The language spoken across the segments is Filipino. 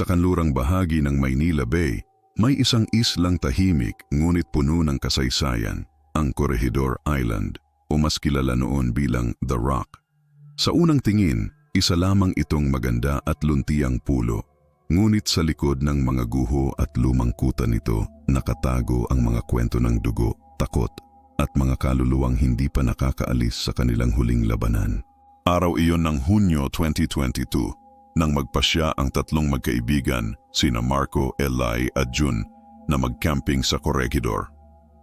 Sa kanlurang bahagi ng Maynila Bay, may isang islang tahimik ngunit puno ng kasaysayan, ang Corregidor Island o mas kilala noon bilang The Rock. Sa unang tingin, isa lamang itong maganda at luntiang pulo. Ngunit sa likod ng mga guho at lumang kuta nito, nakatago ang mga kwento ng dugo, takot, at mga kaluluwang hindi pa nakakaalis sa kanilang huling labanan. Araw iyon ng Hunyo 2022, nang magpasya ang tatlong magkaibigan, sina Marco, Eli at Jun, na mag-camping sa Corregidor.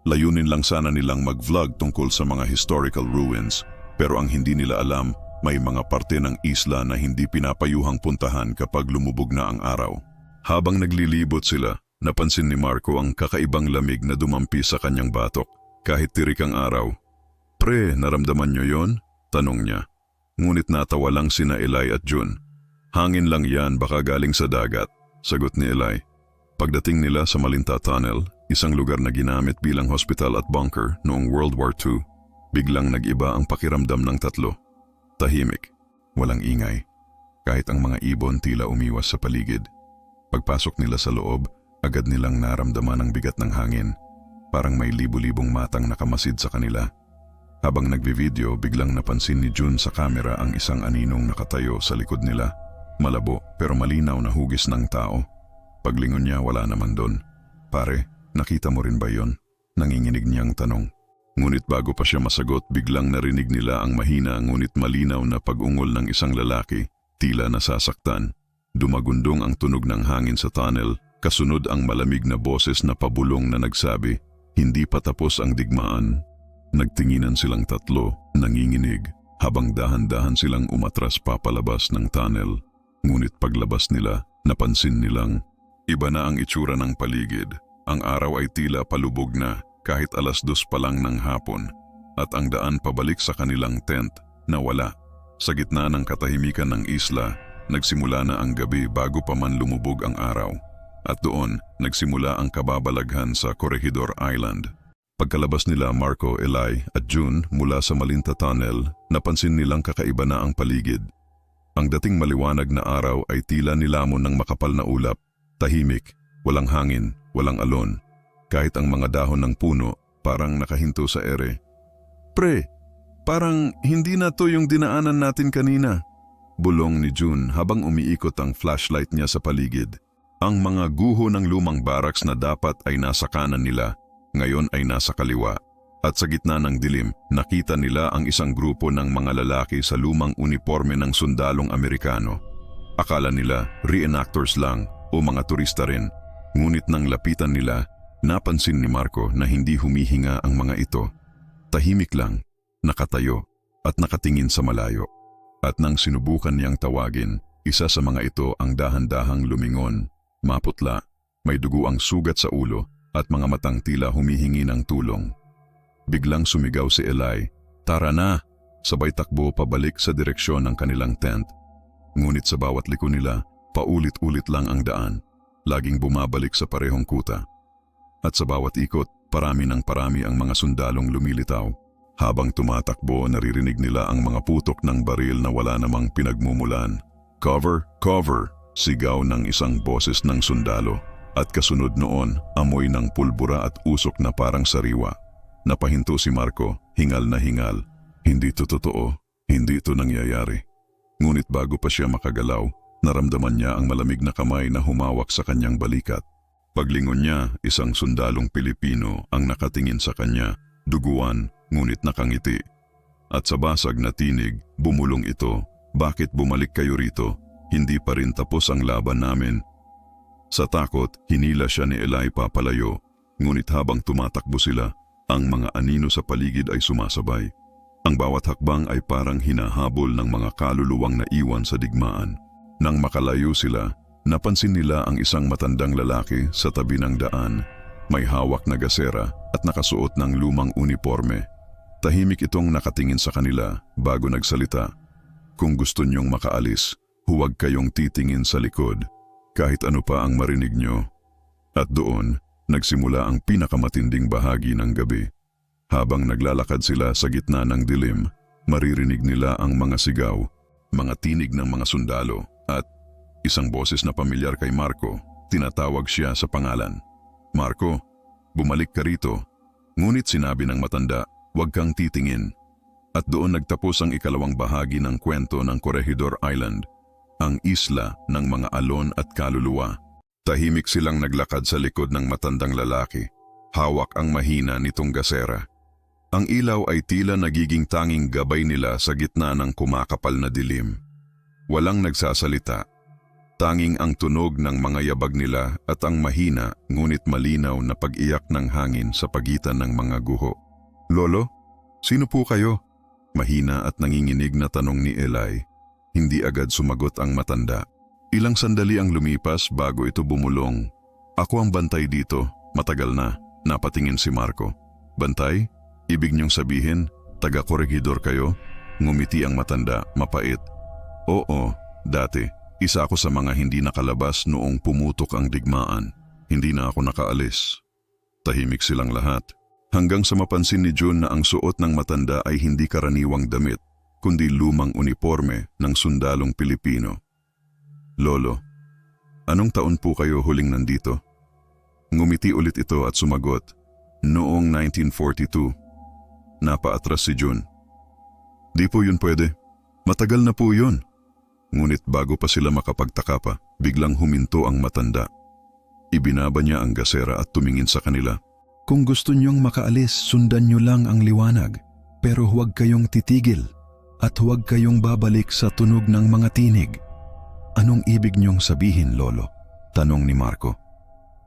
Layunin lang sana nilang mag-vlog tungkol sa mga historical ruins, pero ang hindi nila alam, may mga parte ng isla na hindi pinapayuhang puntahan kapag lumubog na ang araw. Habang naglilibot sila, napansin ni Marco ang kakaibang lamig na dumampi sa kanyang batok kahit tirik ang araw. Pre, naramdaman nyo yon? Tanong niya. Ngunit natawa lang sina Eli at Jun. Hangin lang yan baka galing sa dagat, sagot ni Eli. Pagdating nila sa Malinta Tunnel, isang lugar na ginamit bilang hospital at bunker noong World War II, biglang nag-iba ang pakiramdam ng tatlo. Tahimik, walang ingay. Kahit ang mga ibon tila umiwas sa paligid. Pagpasok nila sa loob, agad nilang naramdaman ang bigat ng hangin. Parang may libu-libong matang nakamasid sa kanila. Habang nagbi-video, biglang napansin ni Jun sa kamera ang isang aninong nakatayo sa likod nila. Malabo pero malinaw na hugis ng tao. Paglingon niya wala naman doon. Pare, nakita mo rin ba yon? Nanginginig niyang tanong. Ngunit bago pa siya masagot, biglang narinig nila ang mahina ngunit malinaw na pag-ungol ng isang lalaki, tila nasasaktan. Dumagundong ang tunog ng hangin sa tunnel, kasunod ang malamig na boses na pabulong na nagsabi, hindi pa tapos ang digmaan. Nagtinginan silang tatlo, nanginginig, habang dahan-dahan silang umatras papalabas ng tunnel. Ngunit paglabas nila, napansin nilang, iba na ang itsura ng paligid. Ang araw ay tila palubog na kahit alas dos pa lang ng hapon at ang daan pabalik sa kanilang tent na wala. Sa gitna ng katahimikan ng isla, nagsimula na ang gabi bago pa man lumubog ang araw. At doon, nagsimula ang kababalaghan sa Corregidor Island. Pagkalabas nila Marco, Eli at June mula sa Malinta Tunnel, napansin nilang kakaiba na ang paligid. Ang dating maliwanag na araw ay tila nilamon ng makapal na ulap, tahimik, walang hangin, walang alon, kahit ang mga dahon ng puno parang nakahinto sa ere. Pre, parang hindi na to yung dinaanan natin kanina. Bulong ni June habang umiikot ang flashlight niya sa paligid. Ang mga guho ng lumang barracks na dapat ay nasa kanan nila, ngayon ay nasa kaliwa. At sa gitna ng dilim, nakita nila ang isang grupo ng mga lalaki sa lumang uniforme ng sundalong Amerikano. Akala nila reenactors lang o mga turista rin, ngunit nang lapitan nila, napansin ni Marco na hindi humihinga ang mga ito. Tahimik lang, nakatayo at nakatingin sa malayo. At nang sinubukan niyang tawagin, isa sa mga ito ang dahan-dahang lumingon Maputla, may dugo ang sugat sa ulo at mga matang tila humihingi ng tulong. Biglang sumigaw si Eli, Tara na! Sabay takbo pabalik sa direksyon ng kanilang tent. Ngunit sa bawat liko nila, paulit-ulit lang ang daan, laging bumabalik sa parehong kuta. At sa bawat ikot, parami ng parami ang mga sundalong lumilitaw. Habang tumatakbo, naririnig nila ang mga putok ng baril na wala namang pinagmumulan. Cover! Cover! Sigaw ng isang boses ng sundalo at kasunod noon amoy ng pulbura at usok na parang sariwa. Napahinto si Marco, hingal na hingal. Hindi to totoo, hindi ito nangyayari. Ngunit bago pa siya makagalaw, naramdaman niya ang malamig na kamay na humawak sa kanyang balikat. Paglingon niya, isang sundalong Pilipino ang nakatingin sa kanya, duguan ngunit nakangiti. At sa basag na tinig, bumulong ito, bakit bumalik kayo rito? hindi pa rin tapos ang laban namin. Sa takot, hinila siya ni Eli papalayo, ngunit habang tumatakbo sila, ang mga anino sa paligid ay sumasabay. Ang bawat hakbang ay parang hinahabol ng mga kaluluwang naiwan sa digmaan. Nang makalayo sila, napansin nila ang isang matandang lalaki sa tabi ng daan. May hawak na gasera at nakasuot ng lumang uniforme. Tahimik itong nakatingin sa kanila bago nagsalita. Kung gusto niyong makaalis, Huwag kayong titingin sa likod, kahit ano pa ang marinig nyo. At doon, nagsimula ang pinakamatinding bahagi ng gabi. Habang naglalakad sila sa gitna ng dilim, maririnig nila ang mga sigaw, mga tinig ng mga sundalo, at Isang boses na pamilyar kay Marco, tinatawag siya sa pangalan. Marco, bumalik ka rito. Ngunit sinabi ng matanda, huwag kang titingin. At doon nagtapos ang ikalawang bahagi ng kwento ng Corregidor Island, ang isla ng mga alon at kaluluwa. Tahimik silang naglakad sa likod ng matandang lalaki. Hawak ang mahina nitong gasera. Ang ilaw ay tila nagiging tanging gabay nila sa gitna ng kumakapal na dilim. Walang nagsasalita. Tanging ang tunog ng mga yabag nila at ang mahina ngunit malinaw na pag-iyak ng hangin sa pagitan ng mga guho. Lolo, sino po kayo? Mahina at nanginginig na tanong ni Eli. Hindi agad sumagot ang matanda. Ilang sandali ang lumipas bago ito bumulong. Ako ang bantay dito, matagal na, napatingin si Marco. Bantay? Ibig niyong sabihin, taga-korregidor kayo? Ngumiti ang matanda, mapait. Oo, dati. Isa ako sa mga hindi nakalabas noong pumutok ang digmaan. Hindi na ako nakaalis. Tahimik silang lahat. Hanggang sa mapansin ni June na ang suot ng matanda ay hindi karaniwang damit, kundi lumang uniforme ng sundalong Pilipino. Lolo, anong taon po kayo huling nandito? Ngumiti ulit ito at sumagot, Noong 1942. Napaatras si June. Di po yun pwede. Matagal na po yun. Ngunit bago pa sila makapagtaka pa, biglang huminto ang matanda. Ibinaba niya ang gasera at tumingin sa kanila. Kung gusto niyong makaalis, sundan niyo lang ang liwanag. Pero huwag kayong titigil at huwag kayong babalik sa tunog ng mga tinig. Anong ibig niyong sabihin, Lolo? Tanong ni Marco.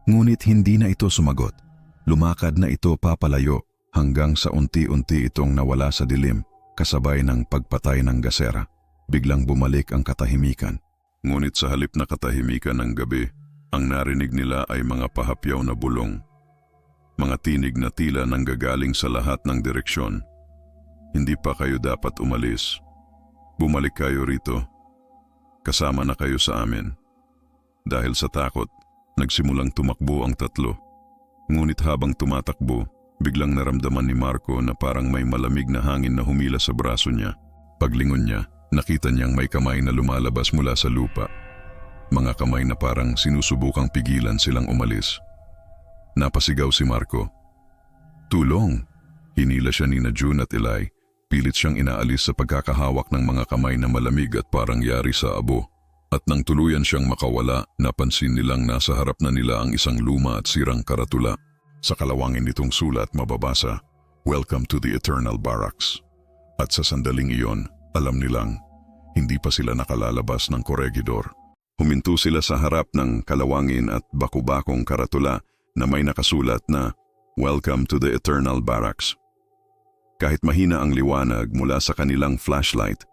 Ngunit hindi na ito sumagot. Lumakad na ito papalayo hanggang sa unti-unti itong nawala sa dilim kasabay ng pagpatay ng gasera. Biglang bumalik ang katahimikan. Ngunit sa halip na katahimikan ng gabi, ang narinig nila ay mga pahapyaw na bulong. Mga tinig na tila nanggagaling sa lahat ng direksyon. Hindi pa kayo dapat umalis. Bumalik kayo rito. Kasama na kayo sa amin. Dahil sa takot, nagsimulang tumakbo ang tatlo. Ngunit habang tumatakbo, biglang naramdaman ni Marco na parang may malamig na hangin na humila sa braso niya. Paglingon niya, nakita niyang may kamay na lumalabas mula sa lupa. Mga kamay na parang sinusubukang pigilan silang umalis. Napasigaw si Marco. Tulong! Hinila siya ni na at Eli. Pilit siyang inaalis sa pagkakahawak ng mga kamay na malamig at parang yari sa abo. At nang tuluyan siyang makawala, napansin nilang nasa harap na nila ang isang luma at sirang karatula. Sa kalawangin nitong sulat mababasa, Welcome to the Eternal Barracks. At sa sandaling iyon, alam nilang, hindi pa sila nakalalabas ng koregidor. Huminto sila sa harap ng kalawangin at bakubakong karatula na may nakasulat na Welcome to the Eternal Barracks. Kahit mahina ang liwanag mula sa kanilang flashlight,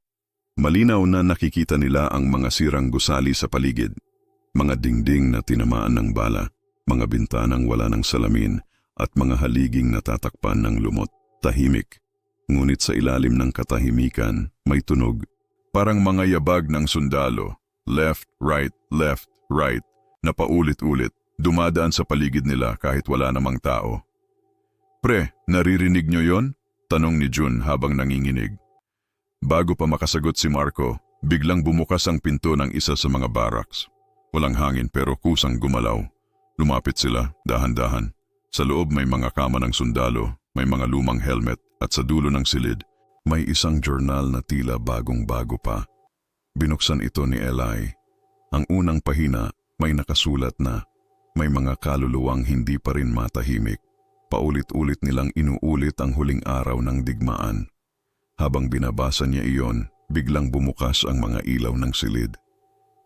malinaw na nakikita nila ang mga sirang gusali sa paligid, mga dingding na tinamaan ng bala, mga bintanang wala ng salamin at mga haliging natatakpan ng lumot. Tahimik, ngunit sa ilalim ng katahimikan may tunog, parang mga yabag ng sundalo, left, right, left, right, na paulit-ulit, dumadaan sa paligid nila kahit wala namang tao. Pre, naririnig nyo yon? Tanong ni June habang nanginginig. Bago pa makasagot si Marco, biglang bumukas ang pinto ng isa sa mga barracks. Walang hangin pero kusang gumalaw. Lumapit sila, dahan-dahan. Sa loob may mga kama ng sundalo, may mga lumang helmet at sa dulo ng silid, may isang journal na tila bagong-bago pa. Binuksan ito ni Eli. Ang unang pahina may nakasulat na may mga kaluluwang hindi pa rin matahimik. Paulit-ulit nilang inuulit ang huling araw ng digmaan. Habang binabasa niya iyon, biglang bumukas ang mga ilaw ng silid.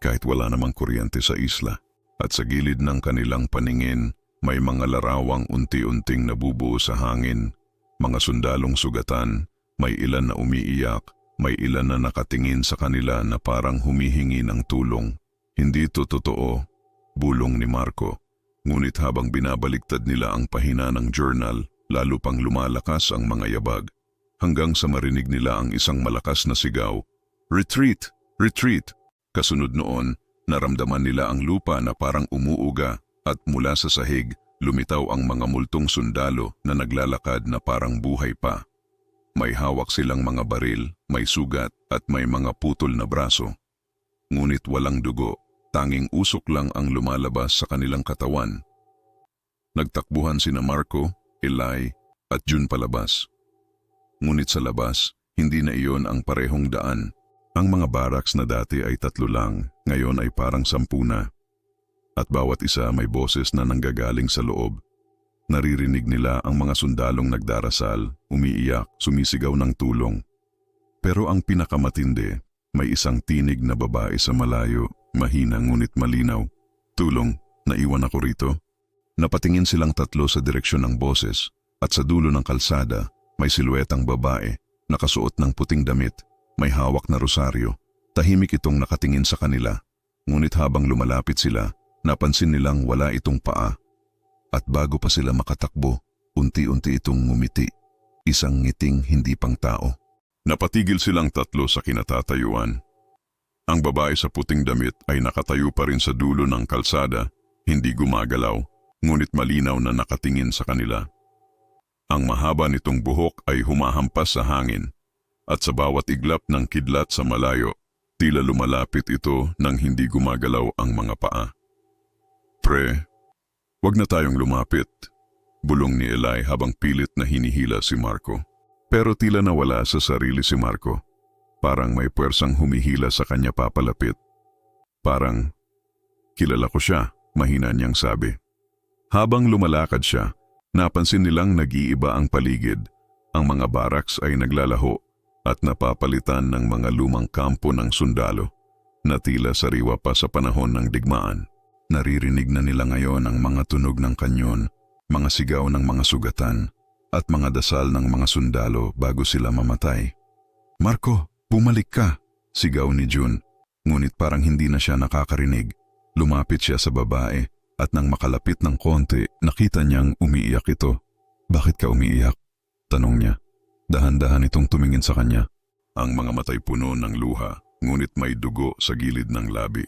Kahit wala namang kuryente sa isla, at sa gilid ng kanilang paningin, may mga larawang unti-unting nabubuo sa hangin, mga sundalong sugatan, may ilan na umiiyak, may ilan na nakatingin sa kanila na parang humihingi ng tulong. Hindi ito totoo, bulong ni Marco. Ngunit habang binabaliktad nila ang pahina ng journal, lalo pang lumalakas ang mga yabag. Hanggang sa marinig nila ang isang malakas na sigaw, Retreat! Retreat! Kasunod noon, naramdaman nila ang lupa na parang umuuga at mula sa sahig, lumitaw ang mga multong sundalo na naglalakad na parang buhay pa. May hawak silang mga baril, may sugat at may mga putol na braso. Ngunit walang dugo, tanging usok lang ang lumalabas sa kanilang katawan. Nagtakbuhan sina Marco, Eli, at June palabas. Ngunit sa labas, hindi na iyon ang parehong daan. Ang mga baraks na dati ay tatlo lang, ngayon ay parang sampu na. At bawat isa may boses na nanggagaling sa loob. Naririnig nila ang mga sundalong nagdarasal, umiiyak, sumisigaw ng tulong. Pero ang pinakamatindi, may isang tinig na babae sa malayo, mahina ngunit malinaw. Tulong, naiwan ako rito. Napatingin silang tatlo sa direksyon ng boses at sa dulo ng kalsada may siluetang babae, nakasuot ng puting damit, may hawak na rosaryo. Tahimik itong nakatingin sa kanila. Ngunit habang lumalapit sila, napansin nilang wala itong paa. At bago pa sila makatakbo, unti-unti itong ngumiti. Isang ngiting hindi pang tao. Napatigil silang tatlo sa kinatatayuan. Ang babae sa puting damit ay nakatayo pa rin sa dulo ng kalsada, hindi gumagalaw, ngunit malinaw na nakatingin sa kanila. Ang mahaba nitong buhok ay humahampas sa hangin, at sa bawat iglap ng kidlat sa malayo, tila lumalapit ito nang hindi gumagalaw ang mga paa. Pre, wag na tayong lumapit, bulong ni Eli habang pilit na hinihila si Marco. Pero tila nawala sa sarili si Marco. Parang may puwersang humihila sa kanya papalapit. Parang, kilala ko siya, mahina niyang sabi. Habang lumalakad siya, napansin nilang nag-iiba ang paligid. Ang mga baraks ay naglalaho at napapalitan ng mga lumang kampo ng sundalo na tila sariwa pa sa panahon ng digmaan. Naririnig na nila ngayon ang mga tunog ng kanyon, mga sigaw ng mga sugatan, at mga dasal ng mga sundalo bago sila mamatay. Marco, bumalik ka, sigaw ni June. Ngunit parang hindi na siya nakakarinig. Lumapit siya sa babae at nang makalapit ng konti, nakita niyang umiiyak ito. Bakit ka umiiyak? Tanong niya. Dahan-dahan itong tumingin sa kanya. Ang mga matay puno ng luha, ngunit may dugo sa gilid ng labi.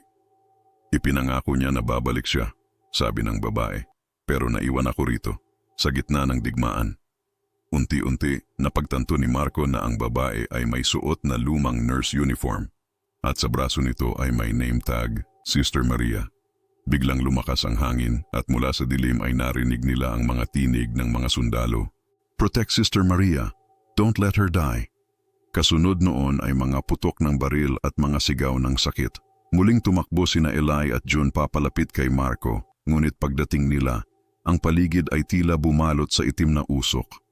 Ipinangako niya na babalik siya, sabi ng babae. Pero naiwan ako rito, sa gitna ng digmaan. Unti-unti, napagtanto ni Marco na ang babae ay may suot na lumang nurse uniform at sa braso nito ay may name tag, Sister Maria. Biglang lumakas ang hangin at mula sa dilim ay narinig nila ang mga tinig ng mga sundalo. Protect Sister Maria. Don't let her die. Kasunod noon ay mga putok ng baril at mga sigaw ng sakit. Muling tumakbo sina Eli at June papalapit kay Marco, ngunit pagdating nila, ang paligid ay tila bumalot sa itim na usok.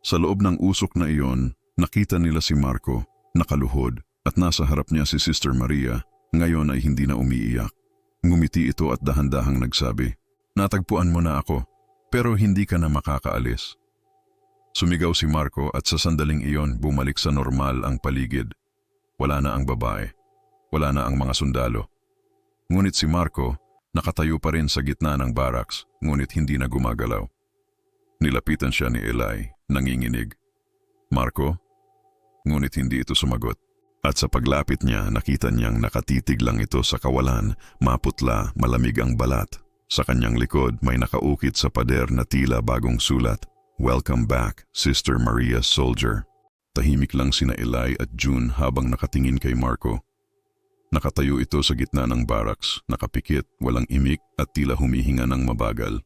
Sa loob ng usok na iyon, nakita nila si Marco, nakaluhod, at nasa harap niya si Sister Maria, ngayon ay hindi na umiiyak. Ngumiti ito at dahan-dahang nagsabi, Natagpuan mo na ako, pero hindi ka na makakaalis. Sumigaw si Marco at sa sandaling iyon bumalik sa normal ang paligid. Wala na ang babae. Wala na ang mga sundalo. Ngunit si Marco, nakatayo pa rin sa gitna ng barracks, ngunit hindi na gumagalaw. Nilapitan siya ni Eli, nanginginig. Marco? Ngunit hindi ito sumagot. At sa paglapit niya, nakita niyang nakatitig lang ito sa kawalan, maputla, malamig ang balat. Sa kanyang likod may nakaukit sa pader na tila bagong sulat. Welcome back, Sister Maria Soldier. Tahimik lang sina Eli at June habang nakatingin kay Marco. Nakatayo ito sa gitna ng barracks, nakapikit, walang imik at tila humihinga ng mabagal.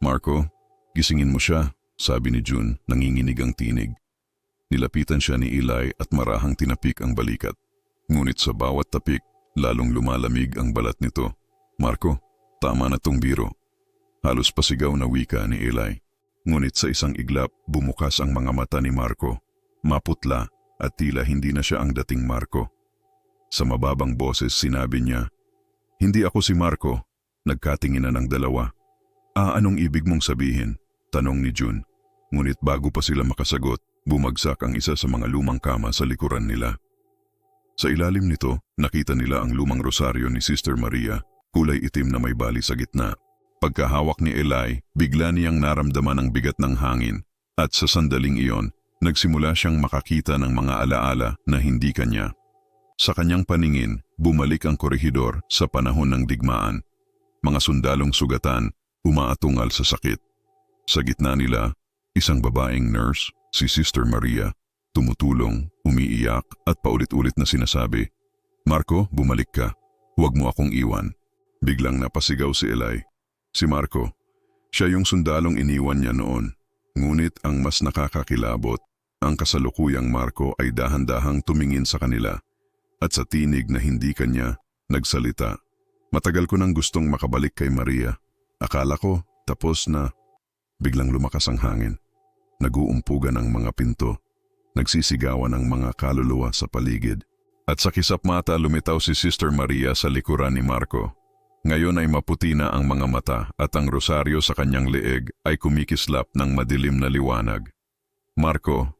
Marco, gisingin mo siya, sabi ni June, nanginginig ang tinig. Nilapitan siya ni Eli at marahang tinapik ang balikat. Ngunit sa bawat tapik, lalong lumalamig ang balat nito. Marco, tama na tong biro. Halos pasigaw na wika ni Eli. Ngunit sa isang iglap, bumukas ang mga mata ni Marco. Maputla at tila hindi na siya ang dating Marco. Sa mababang boses sinabi niya, Hindi ako si Marco. Nagkatinginan ng dalawa. Ah, anong ibig mong sabihin? Tanong ni June. Ngunit bago pa sila makasagot, bumagsak ang isa sa mga lumang kama sa likuran nila. Sa ilalim nito, nakita nila ang lumang rosaryo ni Sister Maria, kulay itim na may bali sa gitna. Pagkahawak ni Eli, bigla niyang naramdaman ang bigat ng hangin at sa sandaling iyon, nagsimula siyang makakita ng mga alaala na hindi kanya. Sa kanyang paningin, bumalik ang korehidor sa panahon ng digmaan. Mga sundalong sugatan, umaatungal sa sakit. Sa gitna nila, isang babaeng nurse, si Sister Maria, tumutulong, umiiyak at paulit-ulit na sinasabi, Marco, bumalik ka. Huwag mo akong iwan. Biglang napasigaw si Eli. Si Marco. Siya yung sundalong iniwan niya noon. Ngunit ang mas nakakakilabot, ang kasalukuyang Marco ay dahan-dahang tumingin sa kanila at sa tinig na hindi kanya nagsalita. Matagal ko nang gustong makabalik kay Maria. Akala ko tapos na biglang lumakas ang hangin. Naguumpugan ang mga pinto. Nagsisigawan ang mga kaluluwa sa paligid. At sa kisap mata lumitaw si Sister Maria sa likuran ni Marco. Ngayon ay maputi na ang mga mata at ang rosaryo sa kanyang leeg ay kumikislap ng madilim na liwanag. Marco,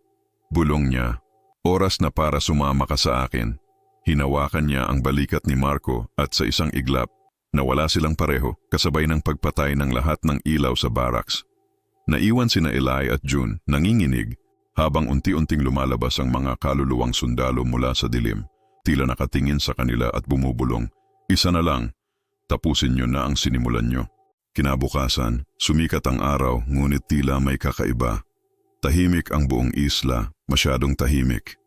bulong niya, oras na para sumama ka sa akin. Hinawakan niya ang balikat ni Marco at sa isang iglap, nawala silang pareho kasabay ng pagpatay ng lahat ng ilaw sa barracks. Naiwan sina Eli at June nanginginig habang unti-unting lumalabas ang mga kaluluwang sundalo mula sa dilim. Tila nakatingin sa kanila at bumubulong. Isa na lang, tapusin nyo na ang sinimulan nyo. Kinabukasan, sumikat ang araw ngunit tila may kakaiba. Tahimik ang buong isla, masyadong tahimik.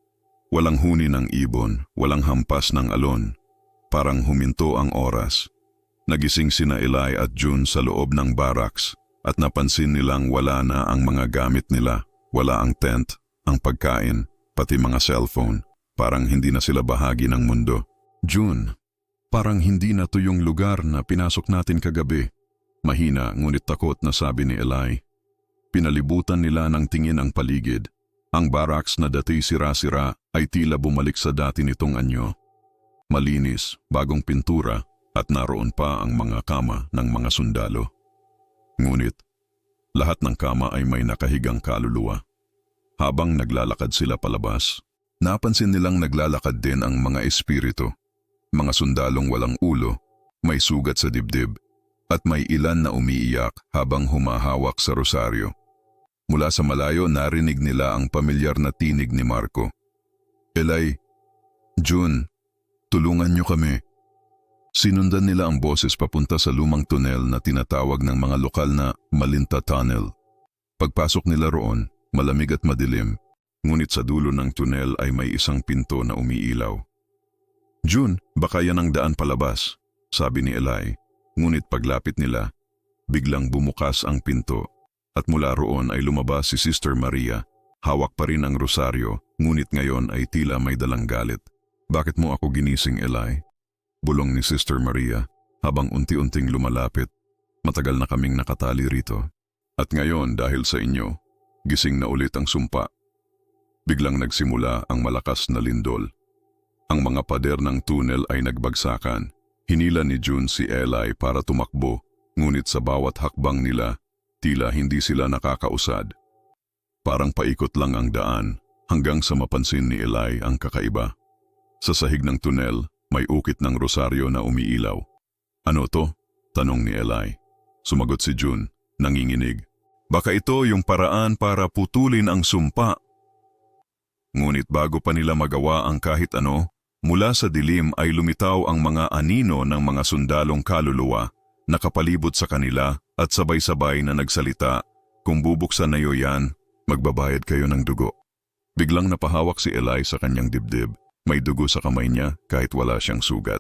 Walang huni ng ibon, walang hampas ng alon. Parang huminto ang oras. Nagising sina Eli at June sa loob ng barracks at napansin nilang wala na ang mga gamit nila. Wala ang tent, ang pagkain, pati mga cellphone. Parang hindi na sila bahagi ng mundo. June, parang hindi na to yung lugar na pinasok natin kagabi. Mahina ngunit takot na sabi ni Eli. Pinalibutan nila ng tingin ang paligid. Ang barracks na dati sira-sira ay tila bumalik sa dati nitong anyo. Malinis, bagong pintura at naroon pa ang mga kama ng mga sundalo. Ngunit, lahat ng kama ay may nakahigang kaluluwa. Habang naglalakad sila palabas, napansin nilang naglalakad din ang mga espiritu. Mga sundalong walang ulo, may sugat sa dibdib, at may ilan na umiiyak habang humahawak sa rosaryo. Mula sa malayo narinig nila ang pamilyar na tinig ni Marco. Elay, June, tulungan niyo kami. Sinundan nila ang boses papunta sa lumang tunnel na tinatawag ng mga lokal na Malinta Tunnel. Pagpasok nila roon, malamig at madilim, ngunit sa dulo ng tunnel ay may isang pinto na umiilaw. June, baka yan ang daan palabas, sabi ni Eli. Ngunit paglapit nila, biglang bumukas ang pinto at mula roon ay lumabas si Sister Maria. Hawak pa rin ang rosaryo, ngunit ngayon ay tila may dalang galit. Bakit mo ako ginising, Eli? Bulong ni Sister Maria habang unti-unting lumalapit. Matagal na kaming nakatali rito. At ngayon dahil sa inyo, gising na ulit ang sumpa. Biglang nagsimula ang malakas na lindol. Ang mga pader ng tunnel ay nagbagsakan. Hinila ni June si Eli para tumakbo, ngunit sa bawat hakbang nila, tila hindi sila nakakausad. Parang paikot lang ang daan hanggang sa mapansin ni Eli ang kakaiba. Sa sahig ng tunnel, may ukit ng rosaryo na umiilaw. Ano to? Tanong ni Eli. Sumagot si June, nanginginig. Baka ito yung paraan para putulin ang sumpa. Ngunit bago pa nila magawa ang kahit ano, mula sa dilim ay lumitaw ang mga anino ng mga sundalong kaluluwa, nakapalibot sa kanila at sabay-sabay na nagsalita, kung bubuksan na yan, magbabayad kayo ng dugo. Biglang napahawak si Eli sa kanyang dibdib may dugo sa kamay niya kahit wala siyang sugat.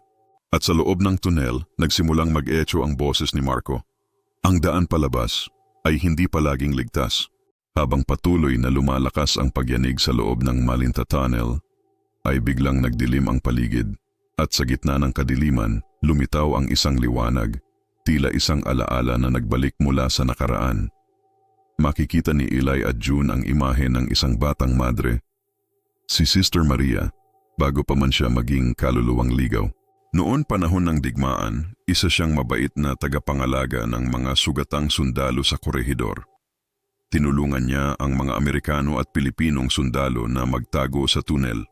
At sa loob ng tunnel, nagsimulang mag-echo ang boses ni Marco. Ang daan palabas ay hindi palaging ligtas. Habang patuloy na lumalakas ang pagyanig sa loob ng Malinta Tunnel, ay biglang nagdilim ang paligid at sa gitna ng kadiliman, lumitaw ang isang liwanag, tila isang alaala na nagbalik mula sa nakaraan. Makikita ni Eli at June ang imahe ng isang batang madre. Si Sister Maria, bago pa man siya maging kaluluwang ligaw. Noon panahon ng digmaan, isa siyang mabait na tagapangalaga ng mga sugatang sundalo sa korehidor. Tinulungan niya ang mga Amerikano at Pilipinong sundalo na magtago sa tunel.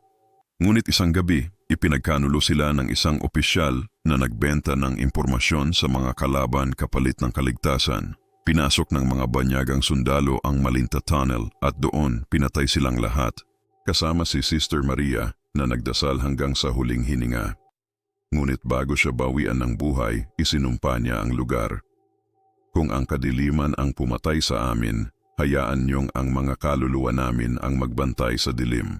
Ngunit isang gabi, ipinagkanulo sila ng isang opisyal na nagbenta ng impormasyon sa mga kalaban kapalit ng kaligtasan. Pinasok ng mga banyagang sundalo ang Malinta Tunnel at doon pinatay silang lahat, kasama si Sister Maria na nagdasal hanggang sa huling hininga. Ngunit bago siya bawian ng buhay, isinumpa niya ang lugar. Kung ang kadiliman ang pumatay sa amin, hayaan niyong ang mga kaluluwa namin ang magbantay sa dilim.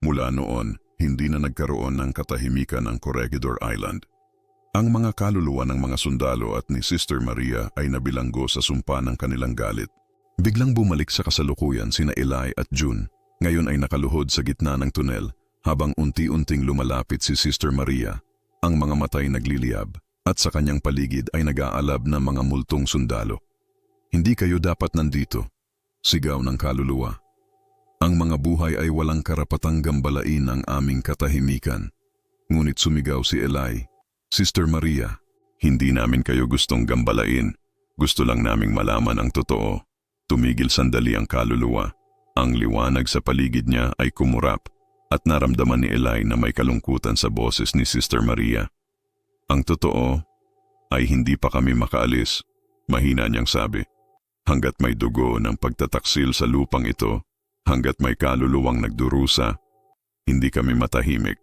Mula noon, hindi na nagkaroon ng katahimikan ang Corregidor Island. Ang mga kaluluwa ng mga sundalo at ni Sister Maria ay nabilanggo sa sumpa ng kanilang galit. Biglang bumalik sa kasalukuyan sina Eli at June. Ngayon ay nakaluhod sa gitna ng tunel habang unti-unting lumalapit si Sister Maria. Ang mga matay nagliliyab at sa kanyang paligid ay nag-aalab na mga multong sundalo. Hindi kayo dapat nandito. Sigaw ng kaluluwa. Ang mga buhay ay walang karapatang gambalain ang aming katahimikan. Ngunit sumigaw si Eli, Sister Maria, hindi namin kayo gustong gambalain. Gusto lang naming malaman ang totoo. Tumigil sandali ang kaluluwa. Ang liwanag sa paligid niya ay kumurap at naramdaman ni Eli na may kalungkutan sa boses ni Sister Maria. Ang totoo ay hindi pa kami makaalis, mahina niyang sabi. Hanggat may dugo ng pagtataksil sa lupang ito, hanggat may kaluluwang nagdurusa, hindi kami matahimik.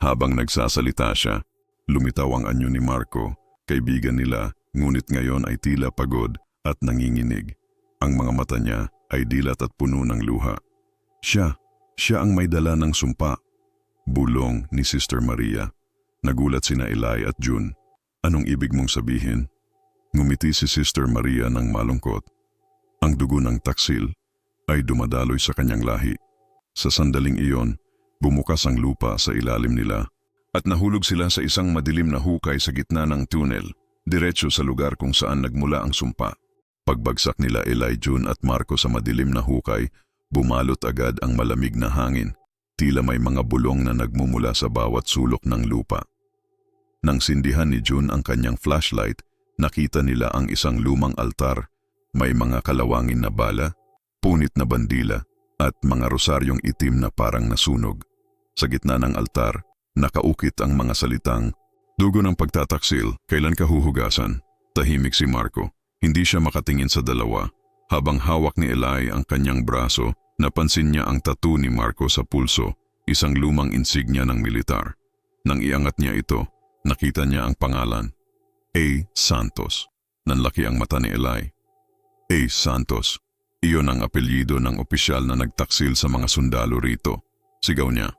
Habang nagsasalita siya, lumitaw ang anyo ni Marco, kaibigan nila, ngunit ngayon ay tila pagod at nanginginig. Ang mga mata niya ay dilat at puno ng luha. Siya, siya ang may dala ng sumpa. Bulong ni Sister Maria. Nagulat sina Eli at June. Anong ibig mong sabihin? Ngumiti si Sister Maria ng malungkot. Ang dugo ng taksil ay dumadaloy sa kanyang lahi. Sa sandaling iyon, bumukas ang lupa sa ilalim nila at nahulog sila sa isang madilim na hukay sa gitna ng tunnel, diretso sa lugar kung saan nagmula ang sumpa. Pagbagsak nila Eli June at Marco sa madilim na hukay, bumalot agad ang malamig na hangin. Tila may mga bulong na nagmumula sa bawat sulok ng lupa. Nang sindihan ni June ang kanyang flashlight, nakita nila ang isang lumang altar. May mga kalawangin na bala, punit na bandila, at mga rosaryong itim na parang nasunog. Sa gitna ng altar, nakaukit ang mga salitang, Dugo ng pagtataksil, kailan ka huhugasan? Tahimik si Marco. Hindi siya makatingin sa dalawa. Habang hawak ni Eli ang kanyang braso, napansin niya ang tattoo ni Marco sa pulso, isang lumang insignia ng militar. Nang iangat niya ito, nakita niya ang pangalan, A. Santos. Nanlaki ang mata ni Eli. A. Santos. Iyon ang apelyido ng opisyal na nagtaksil sa mga sundalo rito. Sigaw niya.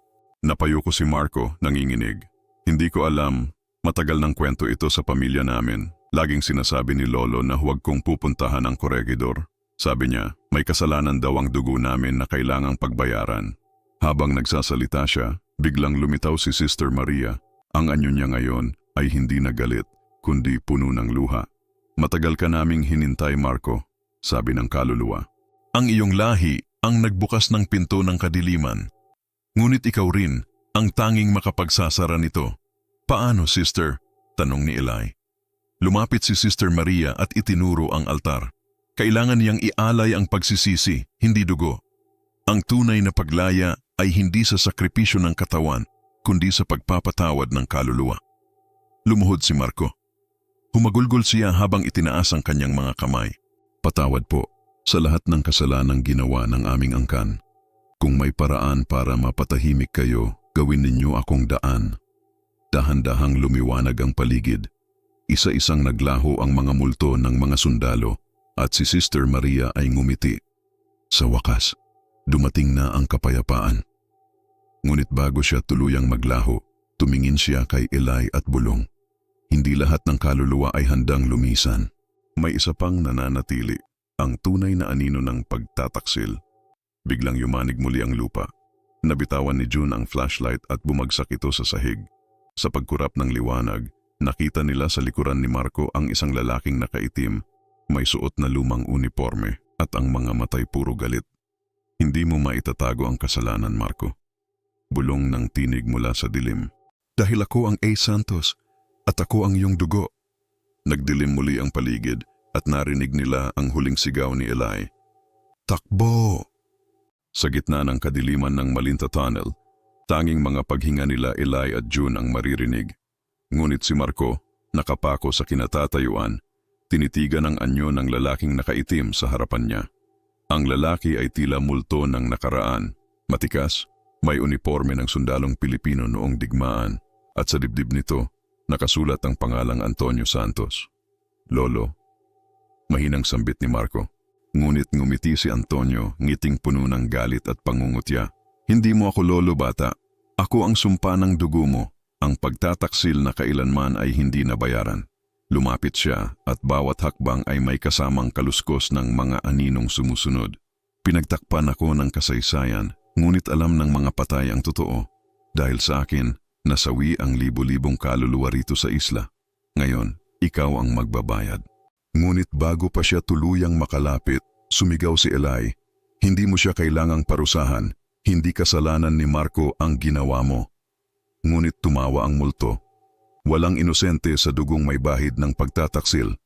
Napayo ko si Marco, nanginginig. Hindi ko alam, matagal ng kwento ito sa pamilya namin. Laging sinasabi ni Lolo na huwag kong pupuntahan ang koregidor. Sabi niya, may kasalanan daw ang dugo namin na kailangang pagbayaran. Habang nagsasalita siya, biglang lumitaw si Sister Maria. Ang anyo niya ngayon ay hindi nagalit, kundi puno ng luha. Matagal ka naming hinintay, Marco, sabi ng kaluluwa. Ang iyong lahi ang nagbukas ng pinto ng kadiliman. Ngunit ikaw rin ang tanging makapagsasara nito. Paano, sister? Tanong ni Eli. Lumapit si Sister Maria at itinuro ang altar. Kailangan niyang ialay ang pagsisisi, hindi dugo. Ang tunay na paglaya ay hindi sa sakripisyo ng katawan, kundi sa pagpapatawad ng kaluluwa. Lumuhod si Marco. Humagulgol siya habang itinaas ang kanyang mga kamay. Patawad po sa lahat ng kasalanang ginawa ng aming angkan. Kung may paraan para mapatahimik kayo, gawin ninyo akong daan. Dahan-dahang lumiwanag ang paligid. Isa-isang naglaho ang mga multo ng mga sundalo at si Sister Maria ay ngumiti. Sa wakas, dumating na ang kapayapaan. Ngunit bago siya tuluyang maglaho, tumingin siya kay Eli at Bulong. Hindi lahat ng kaluluwa ay handang lumisan. May isa pang nananatili, ang tunay na anino ng pagtataksil. Biglang yumanig muli ang lupa. Nabitawan ni June ang flashlight at bumagsak ito sa sahig. Sa pagkurap ng liwanag, nakita nila sa likuran ni Marco ang isang lalaking nakaitim, may suot na lumang uniforme at ang mga matay puro galit. Hindi mo maitatago ang kasalanan, Marco. Bulong ng tinig mula sa dilim. Dahil ako ang A. Santos at ako ang iyong dugo. Nagdilim muli ang paligid at narinig nila ang huling sigaw ni Eli. Takbo! Sa gitna ng kadiliman ng Malinta Tunnel, tanging mga paghinga nila Eli at June ang maririnig. Ngunit si Marco, nakapako sa kinatatayuan, tinitigan ang anyo ng lalaking nakaitim sa harapan niya. Ang lalaki ay tila multo ng nakaraan, matikas, may uniforme ng sundalong Pilipino noong digmaan at sa dibdib nito nakasulat ang pangalang Antonio Santos. Lolo, mahinang sambit ni Marco. Ngunit ngumiti si Antonio, ngiting puno ng galit at pangungutya. Hindi mo ako lolo bata. Ako ang sumpa ng dugo mo. Ang pagtataksil na kailanman ay hindi nabayaran. Lumapit siya at bawat hakbang ay may kasamang kaluskos ng mga aninong sumusunod. Pinagtakpan ako ng kasaysayan, ngunit alam ng mga patay ang totoo. Dahil sa akin, nasawi ang libo-libong kaluluwa rito sa isla. Ngayon, ikaw ang magbabayad. Ngunit bago pa siya tuluyang makalapit, sumigaw si Eli, hindi mo siya kailangang parusahan, hindi kasalanan ni Marco ang ginawa mo. Ngunit tumawa ang multo. Walang inosente sa dugong may bahid ng pagtataksil.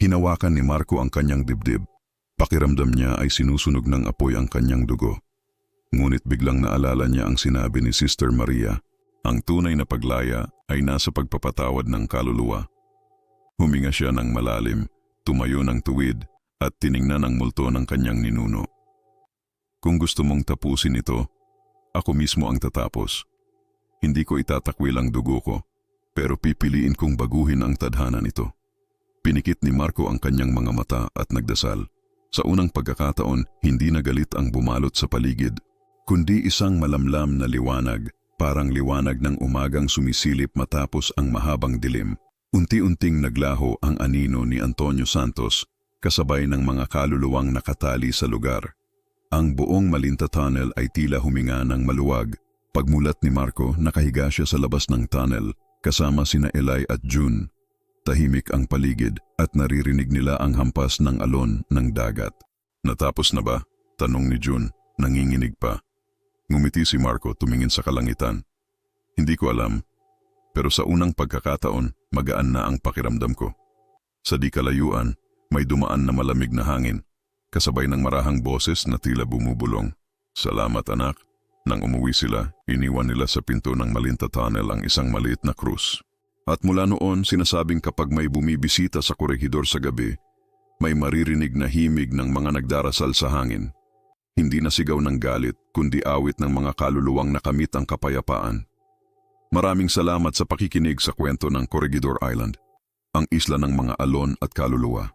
Hinawakan ni Marco ang kanyang dibdib. Pakiramdam niya ay sinusunog ng apoy ang kanyang dugo. Ngunit biglang naalala niya ang sinabi ni Sister Maria, ang tunay na paglaya ay nasa pagpapatawad ng kaluluwa. Huminga siya ng malalim, tumayo ng tuwid at tiningnan ang multo ng kanyang ninuno. Kung gusto mong tapusin ito, ako mismo ang tatapos. Hindi ko itatakwil ang dugo ko, pero pipiliin kong baguhin ang tadhana nito. Pinikit ni Marco ang kanyang mga mata at nagdasal. Sa unang pagkakataon, hindi nagalit ang bumalot sa paligid, kundi isang malamlam na liwanag, parang liwanag ng umagang sumisilip matapos ang mahabang dilim. Unti-unting naglaho ang anino ni Antonio Santos, kasabay ng mga kaluluwang nakatali sa lugar. Ang buong Malinta Tunnel ay tila huminga ng maluwag. Pagmulat ni Marco, nakahiga siya sa labas ng tunnel, kasama sina Eli at June. Tahimik ang paligid at naririnig nila ang hampas ng alon ng dagat. Natapos na ba? Tanong ni June, nanginginig pa. Ngumiti si Marco tumingin sa kalangitan. Hindi ko alam, pero sa unang pagkakataon, magaan na ang pakiramdam ko. Sa di kalayuan, may dumaan na malamig na hangin, kasabay ng marahang boses na tila bumubulong. Salamat anak. Nang umuwi sila, iniwan nila sa pinto ng Malinta Tunnel ang isang maliit na krus. At mula noon, sinasabing kapag may bumibisita sa korehidor sa gabi, may maririnig na himig ng mga nagdarasal sa hangin. Hindi na sigaw ng galit, kundi awit ng mga kaluluwang nakamit ang kapayapaan. Maraming salamat sa pakikinig sa kwento ng Corregidor Island, ang isla ng mga alon at kaluluwa.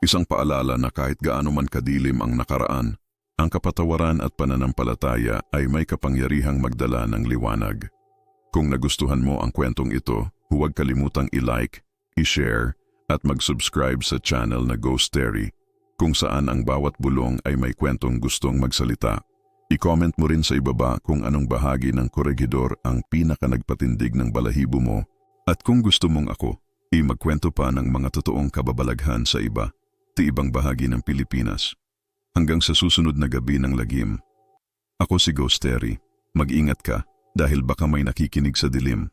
Isang paalala na kahit gaano man kadilim ang nakaraan, ang kapatawaran at pananampalataya ay may kapangyarihang magdala ng liwanag. Kung nagustuhan mo ang kwentong ito, huwag kalimutang i-like, i-share, at mag-subscribe sa channel na Ghost Terry, kung saan ang bawat bulong ay may kwentong gustong magsalita. I-comment mo rin sa ibaba kung anong bahagi ng koregidor ang pinaka nagpatindig ng balahibo mo at kung gusto mong ako, i-magkwento pa ng mga totoong kababalaghan sa iba, ti ibang bahagi ng Pilipinas. Hanggang sa susunod na gabi ng lagim. Ako si Ghost Terry. Mag-ingat ka dahil baka may nakikinig sa dilim.